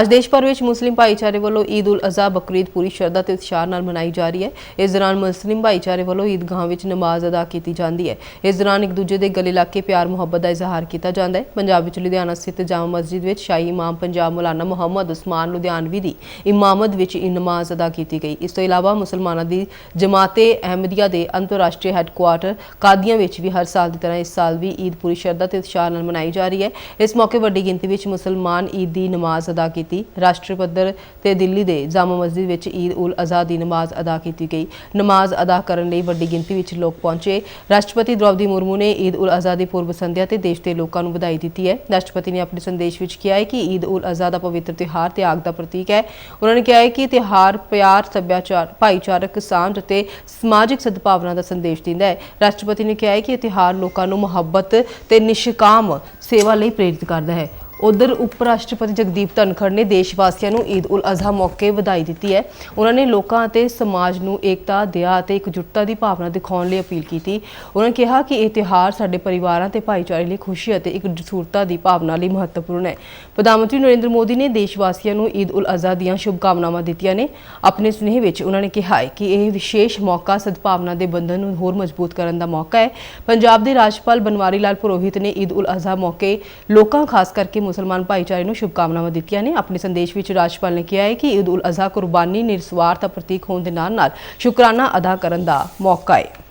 ਅੱਜ ਦੇਸ਼ ਭਰ ਵਿੱਚ ਮੁਸਲਿਮ ਭਾਈਚਾਰੇ ਵੱਲੋਂ ਈਦ ਉਲ ਅਜ਼ਹਾ ਬਕਰੀਦ ਪੂਰੀ ਸ਼ਰਧਾ ਤੇ ਉਤਸ਼ਾਹ ਨਾਲ ਮਨਾਈ ਜਾ ਰਹੀ ਹੈ। ਇਸ ਦੌਰਾਨ ਮੁਸਲਿਮ ਭਾਈਚਾਰੇ ਵੱਲੋਂ ਈਦਗਾਹਾਂ ਵਿੱਚ ਨਮਾਜ਼ ਅਦਾ ਕੀਤੀ ਜਾਂਦੀ ਹੈ। ਇਸ ਦੌਰਾਨ ਇੱਕ ਦੂਜੇ ਦੇ ਗਲੇ ਲਾ ਕੇ ਪਿਆਰ, ਮੁਹੱਬਤ ਦਾ ਇਜ਼ਹਾਰ ਕੀਤਾ ਜਾਂਦਾ ਹੈ। ਪੰਜਾਬ ਵਿੱਚ ਲੁਧਿਆਣਾ ਸਥਿਤ ਜਾਮਾ ਮਸਜਿਦ ਵਿੱਚ ਸ਼ਾਹੀ ਇਮਾਮ ਪੰਜਾਬ ਮੌਲਾਨਾ ਮੁਹੰਮਦ ਉਸਮਾਨ ਲੁਧਿਆਣਵੀ ਦੀ ਇਮਾਮਤ ਵਿੱਚ ਇਹ ਨਮਾਜ਼ ਅਦਾ ਕੀਤੀ ਗਈ। ਇਸ ਤੋਂ ਇਲਾਵਾ ਮੁਸਲਮਾਨਾਂ ਦੀ ਜਮਾਤੇ ਅਹਿਮਦੀਆ ਦੇ ਅੰਤਰਰਾਸ਼ਟਰੀ ਹੈੱਡਕੁਆਰਟਰ ਕਾਦੀਆਂ ਵਿੱਚ ਵੀ ਹਰ ਸਾਲ ਦੀ ਤਰ੍ਹਾਂ ਇਸ ਸਾਲ ਵੀ ਈਦ ਪੂਰੀ ਸ਼ਰਧਾ ਤੇ ਉਤਸ਼ਾਹ ਨਾਲ ਮਨਾਈ ਜਾ ਰਹੀ ਹੈ। ਇਸ ਮੌਕੇ ਵੱਡੀ ਗਿਣਤੀ ਵਿੱਚ ਮੁਸਲਮਾਨ ਈਦ ਦੀ ਨਮਾਜ਼ ਅਦਾ ਕੀਤੀ। ਰਾਸ਼ਟਰੀ ਪੱਧਰ ਤੇ ਦਿੱਲੀ ਦੇ ਜਾਮਾ ਮਸਜਿਦ ਵਿੱਚ ਈਦ ਉਲ ਅਜ਼ਹਾ ਦੀ ਨਮਾਜ਼ ਅਦਾ ਕੀਤੀ ਗਈ। ਨਮਾਜ਼ ਅਦਾ ਕਰਨ ਲਈ ਵੱਡੀ ਗਿਣਤੀ ਵਿੱਚ ਲੋਕ ਪਹੁੰਚੇ। ਰਾਸ਼ਟਰਪਤੀ ਦ੍ਰੋਪਦੀ ਮੁਰਮੂ ਨੇ ਈਦ ਉਲ ਅਜ਼ਹਾ ਦੀ ਪੂਰਬ ਸੰਧਿਆ ਤੇ ਦੇਸ਼ ਦੇ ਲੋਕਾਂ ਨੂੰ ਵਧਾਈ ਦਿੱਤੀ ਹੈ। ਰਾਸ਼ਟਰਪਤੀ ਨੇ ਆਪਣੇ ਸੰਦੇਸ਼ ਵਿੱਚ ਕਿਹਾ ਹੈ ਕਿ ਈਦ ਉਲ ਅਜ਼ਹਾ ਦਾ ਪਵਿੱਤਰ ਤਿਉਹਾਰ ਤਿਆਗ ਦਾ ਪ੍ਰਤੀਕ ਹੈ। ਉਹਨਾਂ ਨੇ ਕਿਹਾ ਹੈ ਕਿ ਤਿਉਹਾਰ ਪਿਆਰ, ਸੱਭਿਆਚਾਰ, ਭਾਈਚਾਰਕ, ਸਾਂਝ ਅਤੇ ਸਮਾਜਿਕ ਸਦਭਾਵਨਾ ਦਾ ਸੰਦੇਸ਼ ਦਿੰਦਾ ਹੈ। ਰਾਸ਼ਟਰਪਤੀ ਨੇ ਕਿਹਾ ਹੈ ਕਿ ਇਹ ਤਿਉਹਾਰ ਲੋਕਾਂ ਨੂੰ ਮੁਹੱਬਤ ਤੇ ਨਿਸ਼ਕਾਮ ਸੇਵਾ ਲਈ ਪ੍ਰੇਰਿਤ ਕਰਦਾ ਹੈ। ਉਧਰ ਉਪ ਰਾਸ਼ਟਰਪਤੀ ਜਗਦੀਪ ਧਨਖੜ ਨੇ ਦੇਸ਼ ਵਾਸੀਆਂ ਨੂੰ ਈਦ ਉਲ ਅਜ਼ਹਾ ਮੌਕੇ ਵਧਾਈ ਦਿੱਤੀ ਹੈ। ਉਹਨਾਂ ਨੇ ਲੋਕਾਂ ਅਤੇ ਸਮਾਜ ਨੂੰ ਏਕਤਾ, ਦਇਆ ਅਤੇ ਇਕਜੁੱਟਤਾ ਦੀ ਭਾਵਨਾ ਦਿਖਾਉਣ ਲਈ ਅਪੀਲ ਕੀਤੀ। ਉਹਨਾਂ ਕਿਹਾ ਕਿ ਇਹ ਤਿਉਹਾਰ ਸਾਡੇ ਪਰਿਵਾਰਾਂ ਤੇ ਭਾਈਚਾਰੇ ਲਈ ਖੁਸ਼ੀ ਅਤੇ ਇਕਜੁੱਟਤਾ ਦੀ ਭਾਵਨਾ ਲਈ ਮਹੱਤਵਪੂਰਨ ਹੈ। ਪ੍ਰਧਾਨ ਮੰਤਰੀ ਨਰਿੰਦਰ ਮੋਦੀ ਨੇ ਦੇਸ਼ ਵਾਸੀਆਂ ਨੂੰ ਈਦ ਉਲ ਅਜ਼ਹਾ ਦੀਆਂ ਸ਼ੁਭਕਾਮਨਾਵਾਂ ਦਿੱਤੀਆਂ ਨੇ। ਆਪਣੇ ਸੁਨੇਹੇ ਵਿੱਚ ਉਹਨਾਂ ਨੇ ਕਿਹਾ ਹੈ ਕਿ ਇਹ ਵਿਸ਼ੇਸ਼ ਮੌਕਾ ਸਦਭਾਵਨਾ ਦੇ ਬੰਧਨ ਨੂੰ ਹੋਰ ਮਜ਼ਬੂਤ ਕਰਨ ਦਾ ਮੌਕਾ ਹੈ। ਪੰਜਾਬ ਦੇ ਰਾਜਪਾਲ ਬਨਵਾਰੀ ਲਾਲ ਪੁਰੋਹਿਤ ਨੇ ਈਦ ਉਲ ਅਜ਼ਹਾ ਮੌਕੇ ਲੋਕਾਂ, ਖਾਸ ਕਰਕੇ ਮੁਸਲਮਾਨ ਭਾਈਚਾਰੇ ਨੂੰ ਸ਼ੁਭਕਾਮਨਾਵਾਂ ਦਿੱਤੀਆਂ ਨੇ। ਆਪਣੇ ਸੰਦੇਸ਼ ਵਿੱਚ ਰਾਜਪਾਲ ਨੇ ਕਿਹਾ ਹੈ ਕਿ ਈਦ ਉਲ ਅਜ਼ਹਾ ਕੁਰਬਾਨੀ ਨਿਰਸਵਾਰਥ ਦਾ ਪ੍ਰਤੀਕ ਹੋਣ ਦੇ ਨਾਲ ਨਾਲ ਸ਼ੁਕਰਾਨਾ ਅਦਾ ਕਰਨ ਦਾ ਮੌਕਾ ਹੈ।